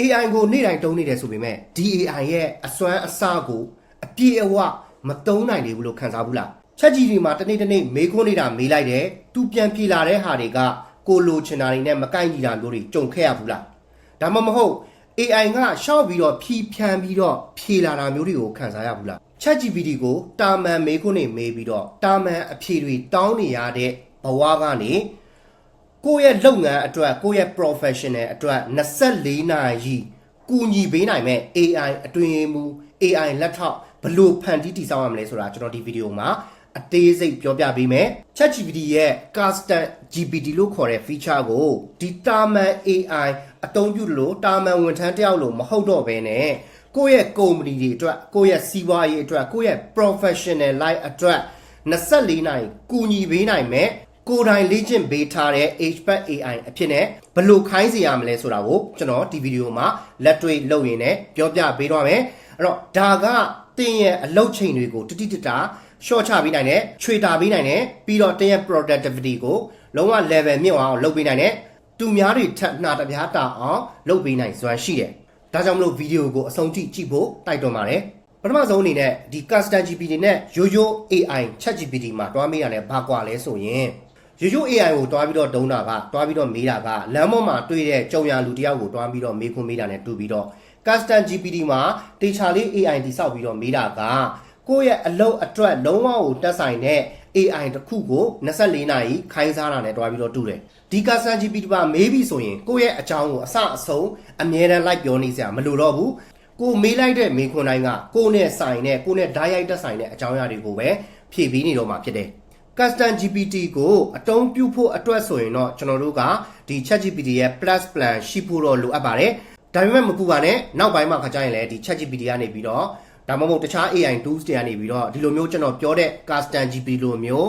AI ကိုနေ့တိုင်းတုံးနေတယ်ဆိုပေမဲ့ DAI ရဲ့အစွမ်းအစကိုအပြည့်အဝမတုံးနိုင်နေဘူးလို့ခံစားဘူးလားချက်ကြီးတွေမှာတနေ့တနေ့မေးခွန်းနေတာမေးလိုက်တယ်သူပြန်ပြေလာတဲ့ဟာတွေကကိုလိုချင်တာတွေနဲ့မကိုက်ညီတာမျိုးတွေကြုံခဲ့ရဘူးလားဒါမှမဟုတ် AI ကရှောက်ပြီးတော့ဖြီးဖြန်းပြီးတော့ဖြေလာတာမျိုးတွေကိုခံစားရဘူးလား ChatGPT ကိုတာမန်မေးခွန်းတွေမေးပြီးတော့တာမန်အဖြေတွေတောင်းနေရတဲ့ဘဝကနေ ကိုယ့်ရဲ့လုပ်ငန်းအတွက်ကိုယ့်ရဲ့ professional အတွက်24နာရီကူညီပေးနိုင်မဲ့ AI အတွင်းမူ AI လက်ထောက်ဘယ်လို့ဖန်တီးတည်ဆောက်ရမလဲဆိုတာကျွန်တော်ဒီဗီဒီယိုမှာအသေးစိတ်ပြောပြပေးမယ် ChatGPT ရဲ့ custom GPT လို့ခေါ်တဲ့ feature ကိုဒီတာမန် AI အသုံးပြုလို့တာမန်ဝန်ထမ်းတစ်ယောက်လို့မဟုတ်တော့ဘဲနဲ့ကိုယ့်ရဲ့ company တွေအတွက်ကိုယ့်ရဲ့စီးပွားရေးအတွက်ကိုယ့်ရဲ့ professional life အတွက်24နာရီကူညီပေးနိုင်မဲ့ ကိုယ်တိုင်လေ့ကျင့်ပေးထားတဲ့ HPAD AI အဖြစ်နဲ့ဘယ်လို့ခိုင်းစေရမလဲဆိုတာကိုကျွန်တော်ဒီဗီဒီယိုမှာလက်တွေ့လုပ်ရင်းနဲ့ပြောပြပေးတော့မယ်အဲ့တော့ဒါကတင်းရဲ့အလုပ်ချိန်တွေကိုတိတိတတ်တာရှော့ချပေးနိုင်တယ်ခြွေတာပေးနိုင်တယ်ပြီးတော့တင်းရဲ့ productivity ကိုလုံးဝ level မြင့်အောင်လုပ်ပေးနိုင်တယ်သူများတွေထပ်နှာတပြားတာအောင်လုပ်ပေးနိုင်စွမ်းရှိတယ်ဒါကြောင့်မလို့ဗီဒီယိုကိုအဆုံးထိကြည့်ဖို့တိုက်တွန်းပါတယ်ပထမဆုံးအနေနဲ့ဒီ custom GPT နဲ့ရိုးရိုး AI chat GPT မှာတွားမိတာနဲ့ဘာကွာလဲဆိုရင် ရိုးရိုး AI ကိုတွားပြီးတော့ဒုံးတာကတွားပြီးတော့မေးတာကလမ်းပေါ်မှာတွေ့တဲ့ကြုံရလူတစ်ယောက်ကိုတွားပြီးတော့မေးခွန်းမေးတာနဲ့တူပြီးတော့ custom GPT မှာတေချာလေး AI တိစောက်ပြီးတော့မေးတာကကိုယ့်ရဲ့အလုပ်အတွက်လုံးဝကိုတက်ဆိုင်တဲ့ AI တစ်ခုကို24နာရီခိုင်းစားတာနဲ့တွားပြီးတော့တူတယ်ဒီ custom GPT မှာမေးပြီဆိုရင်ကိုယ့်ရဲ့အကြောင်းကိုအစအဆုံးအမြဲတမ်းလိုက်ပြောနေစရာမလိုတော့ဘူးကိုမေးလိုက်တဲ့မေးခွန်းတိုင်းကကိုနဲ့ဆိုင်နဲ့ကိုနဲ့ဓာတ်ရိုက်တက်ဆိုင်တဲ့အကြောင်းအရာတွေကိုပဲဖြည့်ပြီးနေတော့မှာဖြစ်တယ်။ Custom GPT ကိုအတုံးပြုဖို့အတွက်ဆိုရင်တော့ကျွန်တော်တို့ကဒီ ChatGPT ရဲ့ Plus Plan ရှိဖို့တော့လိုအပ်ပါတယ်။ဒါပေမဲ့မပူပါနဲ့နောက်ပိုင်းမှာခါကြရင်လည်းဒီ ChatGPT ကနေပြီးတော့ဒါမှမဟုတ်တခြား AI tools တွေကနေပြီးတော့ဒီလိုမျိုးကျွန်တော်ပြောတဲ့ Custom GPT လိုမျိုး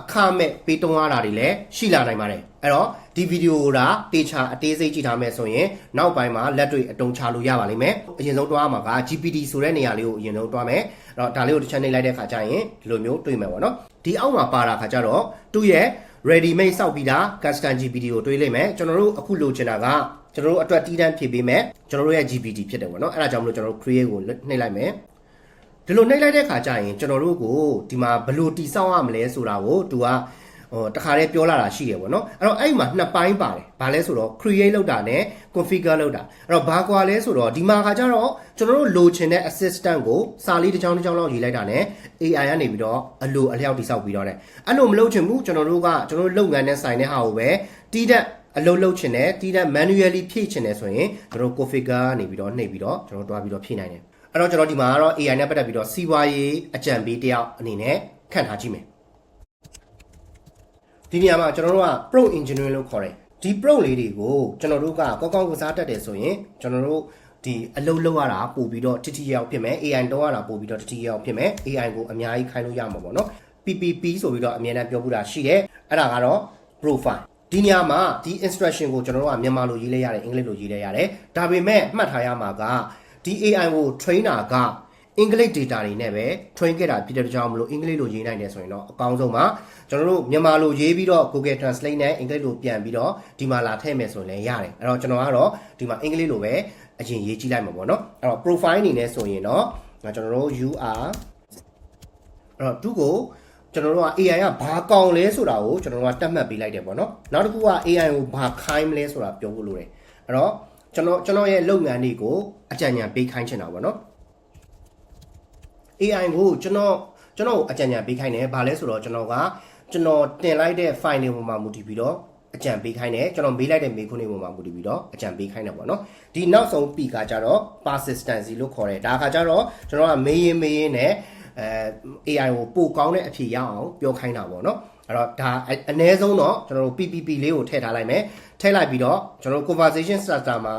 အခမဲ့ပေးတုံးရတာတွေလည်းရှိလာနိုင်ပါတယ်အဲ့တော့ ဒီဗီဒီယိုကတေချာအသေးစိတ်ကြည့်ထားမယ်ဆိုရင်နောက်ပိုင်းမှာလက်တွေ့အတုံးချလို့ရပါလိမ့်မယ်အရင်ဆုံးတွားမှာက GPT ဆိုတဲ့နေရာလေးကိုအရင်ဆုံးတွားမယ်အဲ့တော့ဒါလေးကိုတစ်ချက်နှိပ်လိုက်တဲ့ခါကျရင်ဒီလိုမျိုးတွေ့မယ်ပေါ့နော်ဒီအောက်မှာပါတာခါကျတော့သူ့ရဲ့ ready made စောက်ပြီးသား custom GPT ကိုတွေးလိုက်မယ်ကျွန်တော်တို့အခုလိုချင်တာကကျွန်တော်တို့အတွက်တီးတန်းဖြည့်ပေးမယ်ကျွန်တော်တို့ရဲ့ GPT ဖြစ်တယ်ပေါ့နော်အဲ့ဒါကြောင့်မလို့ကျွန်တော်တို့ create ကိုနှိပ်လိုက်မယ်ဒီလိုနှိပ်လိုက်တဲ့ခါကျရင်ကျွန်တော်တို့ကိုဒီမှာဘယ်လိုတိစောက်ရမလဲဆိုတာကိုသူက ဟိုတခါတည်းပြောလာတာရှိတယ်ပေါ့နော်အဲ့တော့အဲ့မှာနှစ်ပိုင်းပါတယ်ဘာလဲဆိုတော့ create လုပ်တာနဲ့ configure လုပ်တာအဲ့တော့ဘာကွာလဲဆိုတော့ဒီမှာခါကျတော့ကျွန်တော်တို့လိုချင်တဲ့ assistant ကိုစာလေးတစ်ချောင်းတစ်ချောင်းလောက်ရေးလိုက်တာနဲ့ AI ကနေပြီးတော့အလိုအလျောက်တိစောက်ပြီးတော့တယ်အဲ့လိုမလုပ်ချင်ဘူးကျွန်တော်တို့ကကျွန်တော်တို့လုပ်ငန်းနဲ့ဆိုင်တဲ့ဟာကိုပဲတီးတဲ့အလုပ်လုပ်ချင်တယ်တီးတဲ့ manually ဖြည့်ချင်တယ်ဆိုရင်ကျွန်တော်တို့ configure ကနေပြီးတော့နှိပ်ပြီးတော့ကျွန်တော်တို့တွားပြီးတော့ဖြည့်နိုင်တယ်အဲ့တော့ကျွန်တော်ဒီမှာကတော့ AI နဲ့ပတ်သက်ပြီးတော့စီးပွားရေးအကြံပေးတယောက်အနေနဲ့ခန့်ထားကြည့်မယ် ဒီနေရာမှာကျွန်တော်တို့က pro engineering လို့ခေါ်တယ်ဒီ pro လေးတွေကိုကျွန်တော်တို့ကကောင်းကောင်းကစားတတ်တယ်ဆိုရင်ကျွန်တော်တို့ဒီအလုပ်လုပ်ရတာပို့ပြီးတော့တတိယရောက်ဖြစ်မယ် AI တောင်းရတာပို့ပြီးတော့တတိယရောက်ဖြစ်မယ် AI ကိုအများကြီးခိုင်းလို့ရမှာပေါ့နော် PPP ဆိုပြီးတော့အများနဲ့ပြောပြတာရှိတယ်အဲ့ဒါကတော့ profile ဒီညမှာဒီ instruction ကိုကျွန်တော်တို့ကမြန်မာလိုရေးလဲရတယ်အင်္ဂလိပ်လိုရေးလဲရတယ်ဒါပေမဲ့မှတ်ထားရမှာကဒီ AI ကို train တာက အင်္ဂလိပ် data တွေနဲ့ပဲ train ခဲ့တာဖြစ်တဲ့ကြောင့်မလို့အင်္ဂလိပ်လိုရေးနိုင်တယ်ဆိုရင်တော့အကောင်းဆုံးပါကျွန်တော်တို့မြန်မာလိုရေးပြီးတော့ Google Translate နဲ့အင်္ဂလိပ်လိုပြန်ပြီးတော့ဒီမှာလာထည့်မယ်ဆိုရင်လည်းရတယ်အဲ့တော့ကျွန်တော်ကတော့ဒီမှာအင်္ဂလိပ်လိုပဲအရင်ရေးကြည့်လိုက်မှာပေါ့နော်အဲ့တော့ profile အနေနဲ့ဆိုရင်တော့ကျွန်တော်တို့ UR အဲ့တော့သူ့ကိုကျွန်တော်တို့က AI ကဘာကောင်းလဲဆိုတာကိုကျွန်တော်တို့ကတတ်မှတ်ပေးလိုက်တယ်ပေါ့နော်နောက်တစ်ခုက AI ကိုဘာခိုင်းမလဲဆိုတာပြောဖို့လိုတယ်အဲ့တော့ကျွန်တော်ကျွန်တော်ရဲ့လုပ်ငန်းတွေကိုအကြံဉာဏ်ပေးခိုင်းချင်တာပေါ့နော် AI ကိုကျွန်တော်ကျွန်တော်အကြံဉာဏ်ပေးခိုင်းတယ်ဘာလဲဆိုတော့ကျွန်တော်ကကျွန်တော်တင်လိုက်တဲ့ file တွေပေါ်မှာမူတည်ပြီးတော့အကြံပေးခိုင်းတယ်ကျွန်တော်မေးလိုက်တဲ့မေးခွန်းတွေပေါ်မှာမူတည်ပြီးတော့အကြံပေးခိုင်းတယ်ပေါ့နော်ဒီနောက်ဆုံး P ကကြတော့ persistency လို့ခေါ်တယ်ဒါကကြတော့ကျွန်တော်ကမေးရင်မေးရင်နဲ့အဲ AI ကိုပို့ကောင်းတဲ့အဖြေရအောင်ပြောခိုင်းတာပေါ့နော်အဲ့တော့ဒါအနည်းဆုံးတော့ကျွန်တော်တို့ PPP လေးကိုထည့်ထားလိုက်မယ်ထည့်လိုက်ပြီးတော့ကျွန်တော်တို့ conversation starter မှာ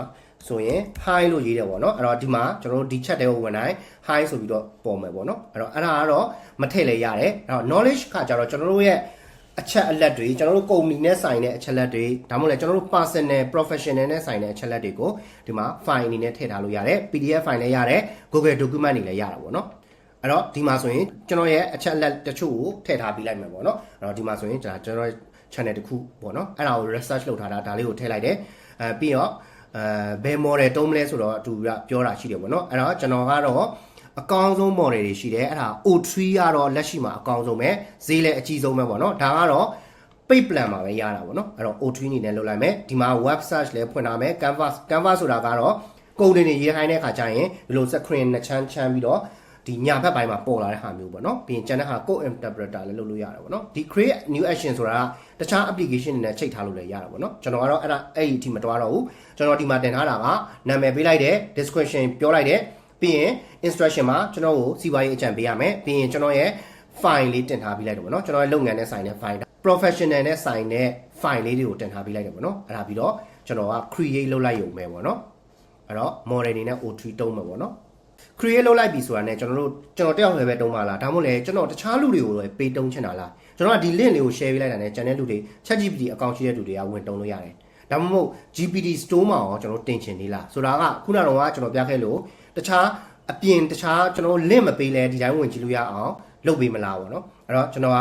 ဆိုရင် hi လို့ရေးတယ်ပေါ့နော်အဲ့တော့ဒီမှာကျွန်တော်တို့ဒီ chat တွေကိုဝင်တိုင်း hi ဆိုပြီးတော့ပေါ်မယ်ပေါ့နော်အဲ့တော့အဲ့ဒါကတော့မထည့်လဲရတယ်အဲ့တော့ knowledge ခါကြတော့ကျွန်တော်တို့ရဲ့အချက်အလက်တွေကျွန်တော်တို့ကုမ္ပဏီနဲ့ဆိုင်တဲ့အချက်လက်တွေဒါမှမဟုတ်လည်းကျွန်တော်တို့ personal professional နဲ့ဆိုင်တဲ့အချက်လက်တွေကိုဒီမှာ file အနေနဲ့ထည့်ထားလို့ရတယ် PDF file လည်းရတယ် Google document တွေလည်းရတာပေါ့နော်အဲ့တော့ဒီမှာဆိုရင်ကျွန်တော်ရဲ့အချက်အလက်တချို့ကိုထည့်ထားပေးလိုက်မယ်ပေါ့နော်အဲ့တော့ဒီမှာဆိုရင်ဒါကျွန်တော် channel တစ်ခုပေါ့နော်အဲ့ဒါကို research လုပ်ထားတာဒါလေးကိုထည့်လိုက်တယ်အဲပြီးတော့ အဲဘယ် model တုံးမလဲဆိုတော့သူကပြောတာရှိတယ်ပေါ့နော်အဲ့တော့ကျွန်တော်ကတော့အကောင်းဆုံး model တွေရှိတယ်အဲ့ဒါ O3 ကတော့လက်ရှိမှာအကောင်းဆုံးပဲဈေးလည်းအကြီးဆုံးပဲပေါ့နော်ဒါကတော့ပိတ် plan မှာပဲရတာပေါ့နော်အဲ့တော့ O3 အနေနဲ့လုပ်လိုက်မယ်ဒီမှာ web search လည်းဖွင့်ထားမယ် canvas canvas ဆိုတာကတော့ကုန်းတင်တွေရေးခိုင်းတဲ့ခါကျရင်ဒီလို screen နဲ့ချမ်းချမ်းပြီးတော့ ဒီညာဘက်ပိုင်းမှာပေါ်လာတဲ့ဟာမျိုးပေါ့နော်ပြီးရင်ကျန်တဲ့ဟာ code interpreter လည်းလုပ်လို့ရတယ်ပေါ့နော်ဒီ create new action ဆိုတာတခြား application တွေနဲ့ချိန်ထားလို့လည်းရတာပေါ့နော်ကျွန်တော်ကတော့အဲ့ဒါအဲ့ဒီအထိမတွားတော့ဘူးကျွန်တော်ဒီမှာတင်ထားတာကနာမည်ပေးလိုက်တယ် description ပြောလိုက်တယ်ပြီးရင် instruction မှာကျွန်တော်ကိုစီးပွားရေးအကြံပေးရမယ်ပြီးရင်ကျွန်တော်ရဲ့ file လေးတင်ထားပြီးလိုက်တော့ဗောနော်ကျွန်တော်ရဲ့လုပ်ငန်းနဲ့ဆိုင်တဲ့ file professional နဲ့ဆိုင်တဲ့ file လေးတွေကိုတင်ထားပြီးလိုက်တယ်ဗောနော်အဲ့ဒါပြီးတော့ကျွန်တော်က create လုပ်လိုက်ရုံပဲဗောနော်အဲ့တော့ model အနေနဲ့ O3 တုံးမှာဗောနော် create လုပ်လိုက်ပြီဆိုတာနဲ့ကျွန်တော်တို့ကျွန်တော်တယောက်လည်းပဲတုံးပါလားဒါမှမဟုတ်လေကျွန်တော်တခြားလူတွေကိုလည်းပေးတုံးချင်တာလားကျွန်တော်ကဒီ link လေးကို share ပေးလိုက်တာနဲ့ channel လူတွေ ChatGPT account ရှိတဲ့လူတွေကဝင်တုံးလို့ရတယ်ဒါမှမဟုတ် GPT store မှာရောကျွန်တော်တင်ချင်သေးလားဆိုတာကခုနကတော့ကျွန်တော်ပြခဲ့လို့တခြားအပြင်တခြားကျွန်တော် link မပေးလဲဒီတိုင်းဝင်ကြည့်လို့ရအောင်လုပ်ပေးမလားပေါ့နော်အဲ့တော့ကျွန်တော်က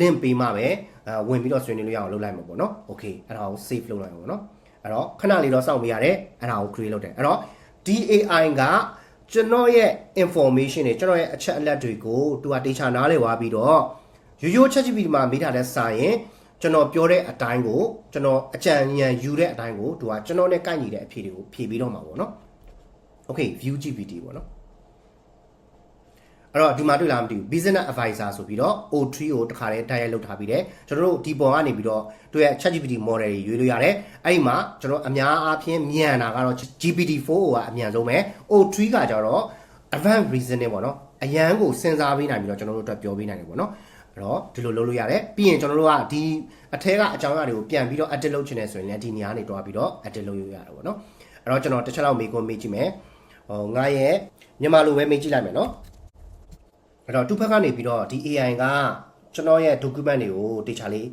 link ပေးမှပဲအဲဝင်ပြီးတော့ဆွေးနွေးလို့ရအောင်လုပ်လိုက်မှာပေါ့နော် okay အဲ့ဒါကို save လုပ်လိုက်အောင်ပေါ့နော်အဲ့တော့ခဏလေးတော့စောင့်ပေးရတယ်အဲ့ဒါကို create လုပ်တယ်အဲ့တော့ DAI က ကျွန်တော်ရဲ့ information တွေကျွန်တော်ရဲ့အချက်အလက်တွေကိုသူကတေချာနားလည်သွားပြီးတော့ရိုးရိုး ChatGPT မှာမေးထားတဲ့စာရင်ကျွန်တော်ပြောတဲ့အတိုင်းကိုကျွန်တော်အကြံဉာဏ်ယူတဲ့အတိုင်းကိုသူကကျွန်တော်နဲ့ကိုက်ညီတဲ့အဖြေတွေကိုဖြေပြီးတော့မှာပေါ့နော် okay view GPT ပေါ့နော် အဲ့တော့ဒီမှာတွေ့လားမသိဘူး business advisor ဆိုပြီးတော့ O3 ကိုတခါတည်းတိုက်ရိုက်လုပ်ထားပြီးတယ်ကျွန်တော်တို့ဒီပေါ်ကနေပြီးတော့သူရဲ့ ChatGPT model တွေရွေးလို့ရတယ်အဲ့ဒီမှာကျွန်တော်အများအားဖြင့်မြန်တာကတော့ GPT-4 ကအမြန်ဆုံးပဲ O3 ကကြတော့ advanced reasoning ပေါ့နော်အရန်ကိုစဉ်းစားပေးနိုင်ပြီးတော့ကျွန်တော်တို့အတွက်ပြောပေးနိုင်တယ်ပေါ့နော်အဲ့တော့ဒီလိုလုပ်လို့ရတယ်ပြီးရင်ကျွန်တော်တို့ကဒီအထဲကအကြောင်းအရာတွေကိုပြန်ပြီးတော့ edit လုပ်ချင်တယ်ဆိုရင်လည်းဒီနေရာနေတွားပြီးတော့ edit လုပ်ရရတယ်ပေါ့နော်အဲ့တော့ကျွန်တော်တစ်ချက်လောက်မေးခွန်းမေးကြည့်မယ်ဟောငါရဲ့မြန်မာလိုပဲမေးကြည့်လိုက်မယ်နော် အဲ့တော့သူ့ဘက်ကနေပြီးတော့ဒီ AI ကကျွန်တော်ရဲ့ document တွေကိုတေချာလေး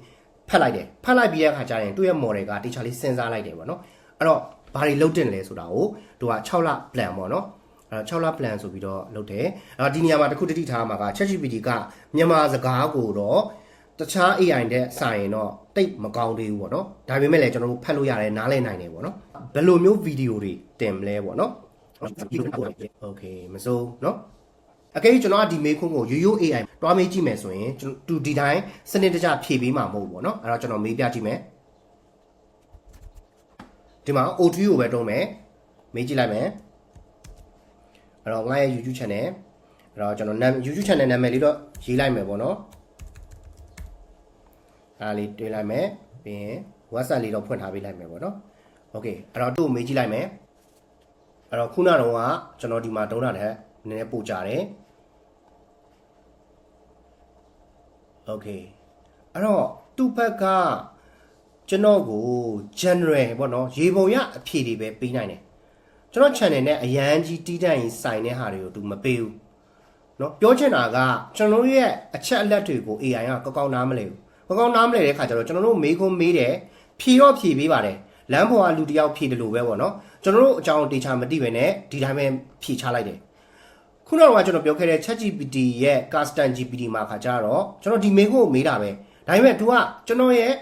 ဖတ်လိုက်တယ်ဖတ်လိုက်ပြီးတဲ့အခါကျရင်သူ့ရဲ့ model ကတေချာလေးစဉ်းစားလိုက်တယ်ပေါ့နော်အဲ့တော့ဘာတွေလုပ်တင်လဲဆိုတာကိုသူက6လ plan ပေါ့နော်အဲ့တော့6လ plan ဆိုပြီးတော့လုပ်တယ်အဲ့တော့ဒီနေရာမှာတစ်ခုတတိထားမှာက ChatGPT ကမြန်မာစကားကိုတော့တခြား AI တဲ့စာရင်တော့တိတ်မကောင်းသေးဘူးပေါ့နော်ဒါပေမဲ့လည်းကျွန်တော်တို့ဖတ်လို့ရတယ်နားလည်နိုင်တယ်ပေါ့နော်ဘယ်လိုမျိုးဗီဒီယိုတွေတင်မလဲပေါ့နော်โอเคမစိုးเนาะ အကယ်၍ကျွန်တော်ကဒီမေးခွန်းကိုရိုးရိုး AI တွားမေးကြည့်မယ်ဆိုရင်ကျွန်တော်သူဒီတိုင်းစနစ်တကျဖြည့်ပေးမှာမဟုတ်ဘူးပေါ့နော်အဲ့တော့ကျွန်တော်မေးပြကြည့်မယ်ဒီမှာ O3 ကိုပဲတုံးမယ်မေးကြည့်လိုက်မယ်အဲ့တော့ငါရဲ့ YouTube channel အဲ့တော့ကျွန်တော်နာမည် YouTube channel နာမည်လေးတော့ရေးလိုက်မယ်ပေါ့နော်အဲ့ဒါလေးတွေ့လိုက်မယ်ပြီးရင် WhatsApp လေးတော့ဖွင့်ထားပေးလိုက်မယ်ပေါ့နော် Okay အဲ့တော့သူ့ကိုမေးကြည့်လိုက်မယ်အဲ့တော့ခုနကတော့ကကျွန်တော်ဒီမှာတုံးတာတဲ့နည်းနည်းပို့ကြတယ် โอเคအဲ့တော့သူ့ဘက်ကကျွန်တော်ကို general ပေါ့နော်ရေပုံရအဖြေတွေပဲပေးနိုင်တယ်ကျွန်တော် channel နဲ့အရန်ကြီးတီးတန့်ရင်ဆိုင်တဲ့ဟာတွေကိုသူမပေးဘူးเนาะပြောချင်တာကကျွန်တော်တို့ရဲ့အချက်အလက်တွေကို AI ကကောက်ကောက်နားမလဲဘူးကောက်ကောက်နားမလဲတဲ့ခါကျတော့ကျွန်တော်တို့မေးခွန်းမေးတယ်ဖြေတော့ဖြေပေးပါတယ်လမ်းပေါ်ကလူတယောက်ဖြေတယ်လို့ပဲပေါ့နော်ကျွန်တော်တို့အကြောင်းတေချာမသိပဲနဲ့ဒီတိုင်းပဲဖြေချလိုက်တယ် ခုနကကျွန်တော်ပြောခဲ့တဲ့ ChatGPT ရဲ့ Custom GPT မှာခါကြတော့ကျွန်တော်ဒီမေးခွန်းကိုမေးတာပဲဒါပေမဲ့ तू ကကျွန်တော်ရဲ့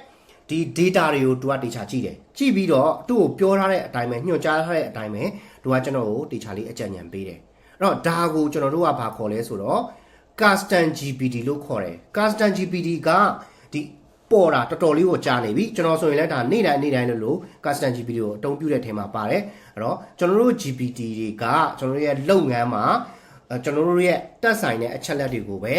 ဒီ data တွေကို तू ကတေချာကြည့်တယ်ကြည့်ပြီးတော့သူ့ကိုပြောထားတဲ့အတိုင်းပဲညွှန်ကြားထားတဲ့အတိုင်းပဲ तू ကကျွန်တော်ကိုတေချာလေးအကြံဉာဏ်ပေးတယ်အဲ့တော့ဒါကိုကျွန်တော်တို့ကဘာခေါ်လဲဆိုတော့ Custom GPT လို့ခေါ်တယ် Custom GPT ကဒီပေါ်တာတော်တော်လေးကိုကြာနေပြီကျွန်တော်ဆိုရင်လည်းဒါနေ့တိုင်းနေ့တိုင်းလို့လို့ custom GPT ကိုအသုံးပြုတဲ့ထဲမှာပါတယ်အဲ့တော့ကျွန်တော်တို့ GPT တွေကကျွန်တော်တို့ရဲ့လုပ်ငန်းမှာအဲ ကျွန်တော်တို့ရဲ့တက်ဆိုင်တဲ့အချက်လက်တွေကိုပဲ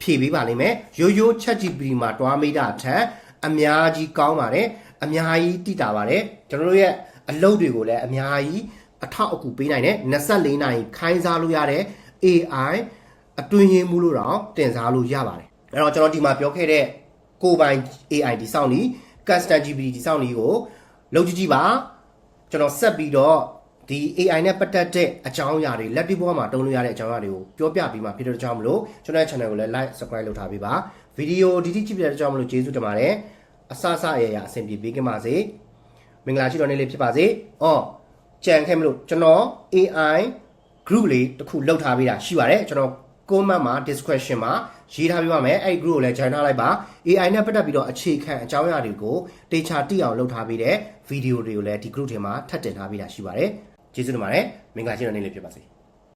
ဖြည့်ပေးပါလိမ့်မယ်ရိုးရိုး ChatGPT မှာတွားမိတာထက်အများကြီးကောင်းပါတယ်အများကြီးတိတာပါတယ်ကျွန်တော်တို့ရဲ့အလုပ်တွေကိုလည်းအများကြီးအထောက်အကူပေးနိုင်တယ်24နာရီခိုင်းစားလို့ရတဲ့ AI အတွင်းရင်းမှုလို့တော့တင်စားလို့ရပါတယ်အဲ့တော့ကျွန်တော်ဒီမှာပြောခဲ့တဲ့ကိုယ်ပိုင် AI ဒီစောင့်နီ custom GPT ဒီစောင့်နီကိုလုံးကြည့်ကြည့်ပါကျွန်တော်ဆက်ပြီးတော့ ဒီ AI နဲ့ပတ်သက်တဲ့အကြောင်းအရာတွေလက်တွေ့ဘဝမှာတုံးလို့ရတဲ့အကြောင်းအရာတွေကိုပြောပြပြီးမှဖြစ်တဲ့ကြောင့်မလို့ကျွန်တော် channel ကိုလည်း like subscribe လုပ်ထားပေးပါဗီဒီယိုဒီတိကြည့်ပြတဲ့ကြောင့်မလို့ကျေးဇူးတင်ပါတယ်အဆအဆအရာရာအဆင်ပြေပေးခင်ပါစေမင်္ဂလာရှိတော်နေ့လေးဖြစ်ပါစေအော်ကြံခဲ့မလို့ကျွန်တော် AI group လေးတစ်ခုလောက်ထားပေးတာရှိပါတယ်ကျွန်တော် comment မှာ discussion မှာရေးထားပြပါမယ်အဲ့ဒီ group ကိုလည်း join ထားလိုက်ပါ AI နဲ့ပတ်သက်ပြီးတော့အခြေခံအကြောင်းအရာတွေကိုတေချာတိအောင်လုပ်ထားပေးတဲ့ video တွေကိုလည်းဒီ group ထဲမှာထပ်တင်ထားပေးတာရှိပါတယ် ကျေးဇူးတင်ပါတယ်မင်္ဂလာရှိတဲ့နေ့လေးဖြစ်ပါစေ